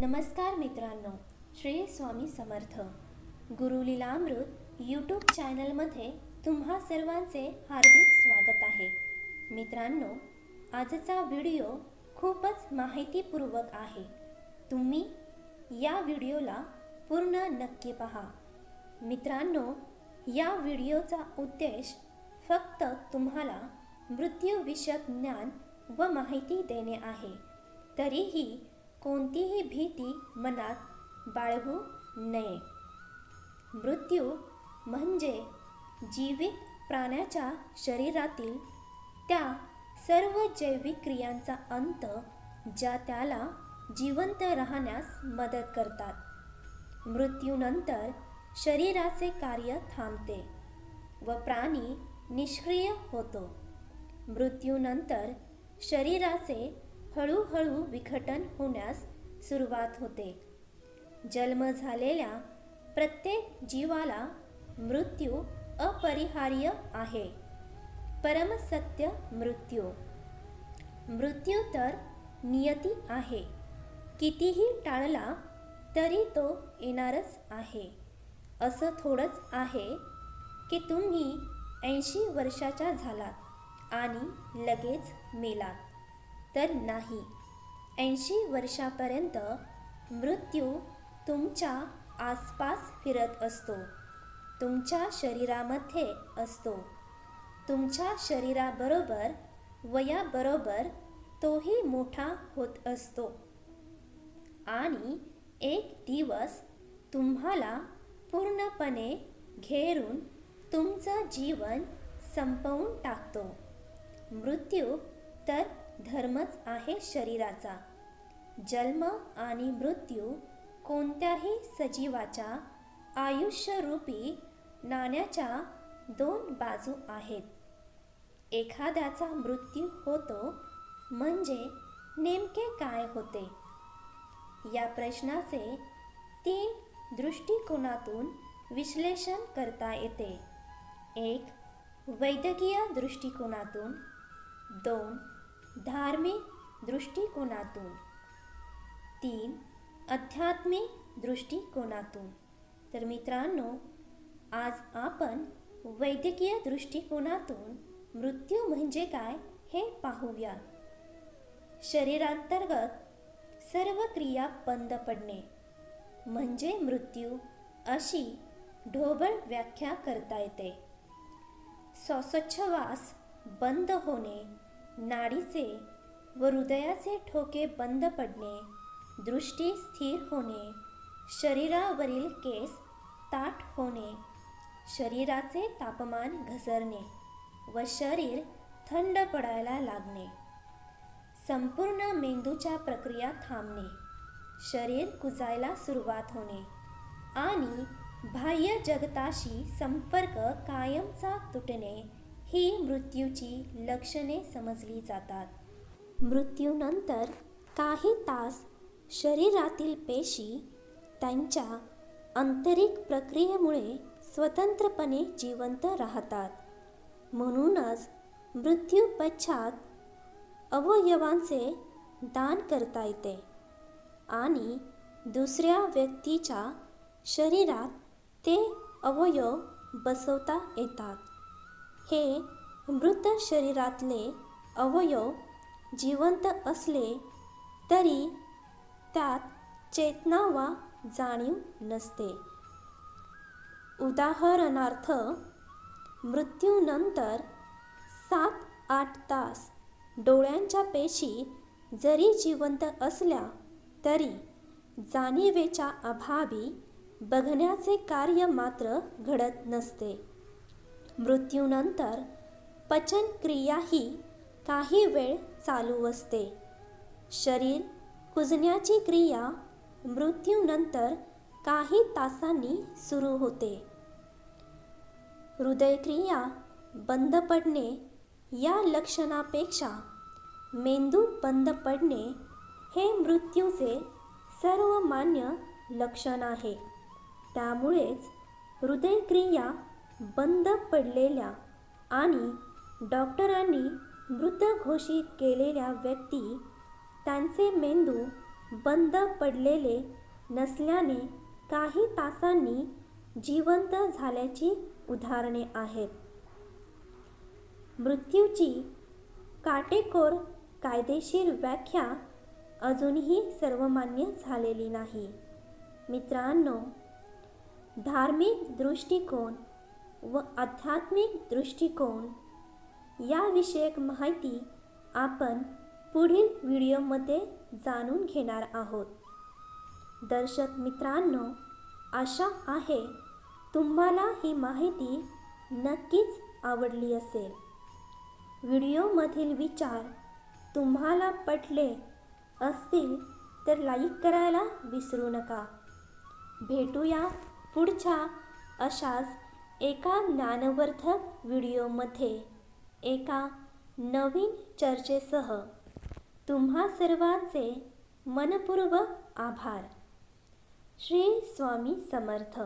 नमस्कार मित्रांनो श्री स्वामी समर्थ. गुरुलीलामृत यूट्यूब चॅनलमध्ये तुम्हा सर्वांचे हार्दिक स्वागत आहे. मित्रांनो आजचा व्हिडिओ खूपच माहितीपूर्वक आहे. तुम्ही या व्हिडिओला पूर्ण नक्की पहा. मित्रांनो या व्हिडिओचा उद्देश फक्त तुम्हाला मृत्यूविषयक ज्ञान व माहिती देणे आहे. तरीही कोणतीही भीती मनात बाळगू नये. मृत्यू म्हणजे जीवित प्राण्याच्या शरीरातील त्या सर्व जैविक क्रियांचा अंत ज्या त्याला जिवंत राहण्यास मदत करतात. मृत्यूनंतर शरीराचे कार्य थांबते व प्राणी निष्क्रिय होतो. मृत्यूनंतर शरीराचे हळूहळू विघटन होण्यास सुरुवात होते. जन्म झालेल्या प्रत्येक जीवाला मृत्यू अपरिहार्य आहे. परमसत्य मृत्यू. मृत्यू तर नियती आहे. कितीही टाळला तरी तो येणारच आहे. असं थोडंच आहे की तुम्ही ऐंशी वर्षाच्या झालात आणि लगेच मेलात. तर नाही. ऐंशी वर्षापर्यंत मृत्यू तुमच्या आसपास फिरत असतो. तुमच्या शरीरामध्ये असतो. तुमच्या शरीराबरोबर वयाबरोबर तोही मोठा होत असतो. आणि एक दिवस तुम्हाला पूर्णपणे घेरून तुमचं जीवन संपवून टाकतो. मृत्यू तर धर्मच आहे शरीराचा. जन्म आणि मृत्यू कोणत्याही सजीवाच्या आयुष्यरूपी नाण्याच्या दोन बाजू आहेत. एखाद्याचा मृत्यू होतो म्हणजे नेमके काय होते? या प्रश्नाचे तीन दृष्टिकोनातून विश्लेषण करता येते. एक वैद्यकीय दृष्टिकोनातून. दोन धार्मिक दृष्टिकोनातून. तीन आध्यात्मिक दृष्टिकोनातून. तर मित्रांनो आज आपण वैद्यकीय दृष्टिकोनातून मृत्यू म्हणजे काय हे पाहूया. शरीरांतर्गत सर्व क्रिया बंद पडणे म्हणजे मृत्यू अशी ढोबळ व्याख्या करता येते. श्वासोच्छवास बंद होणे नाडीचे व हृदयाचे ठोके बंद पडणे दृष्टी स्थिर होणे शरीरावरील केस ताठ होणे शरीराचे तापमान घसरणे व शरीर थंड पडायला लागणे. संपूर्ण मेंदूच्या प्रक्रिया थांबणे शरीर कुजायला सुरुवात होणे आणि बाह्य जगताशी संपर्क कायमचा तुटणे. ही मृत्यूची लक्षणे समजली जातात. मृत्यूनंतर काही तास शरीरातील पेशी त्यांच्या आंतरिक प्रक्रियेमुळे स्वतंत्रपणे जिवंत राहतात. म्हणूनच मृत्यूपश्चात अवयवांचे दान करता येते आणि दुसऱ्या व्यक्तीच्या शरीरात ते अवयव बसवता येतात. हे मृत शरीरातले अवयव जिवंत असले तरी त्यात चेतना वा जाणीव नसते. उदाहरणार्थ मृत्यूनंतर सात आठ तास डोळ्यांच्या पेशी जरी जिवंत असल्या तरी जाणीवेच्या अभावी बघण्याचे कार्य मात्र घडत नसते. मृत्यूनंतर पचनक्रियाही काही वेळ चालू असते. शरीर कुजण्याची क्रिया मृत्यूनंतर काही तासांनी सुरू होते. हृदयक्रिया बंद पडणे या लक्षणापेक्षा मेंदू बंद पडणे हे मृत्यूचे सर्वमान्य लक्षण आहे. त्यामुळेच हृदयक्रिया बंद पडलेल्या आणि डॉक्टरांनी मृत घोषित केलेल्या व्यक्ती त्यांचे मेंदू बंद पडलेले नसल्याने काही तासांनी जिवंत झाल्याची उदाहरणे आहेत. मृत्यूची काटेकोर कायदेशीर व्याख्या अजूनही सर्वमान्य झालेली नाही. मित्रांनो धार्मिक दृष्टिकोन व आध्यात्मिक दृष्टिकोन याविषयक माहिती आपण पुढील व्हिडिओमध्ये जाणून घेणार आहोत. दर्शक मित्रांनो आशा आहे तुम्हाला ही माहिती नक्कीच आवडली असेल. व्हिडिओमधील विचार तुम्हाला पटले असतील तर लाईक करायला विसरू नका. भेटूया पुढच्या अशाच एका ज्ञानवर्धक व्हिडिओमध्ये एका नवीन चर्चेसह तुम्हा सर्वांचे मनपूर्वक आभार. श्री स्वामी समर्थ.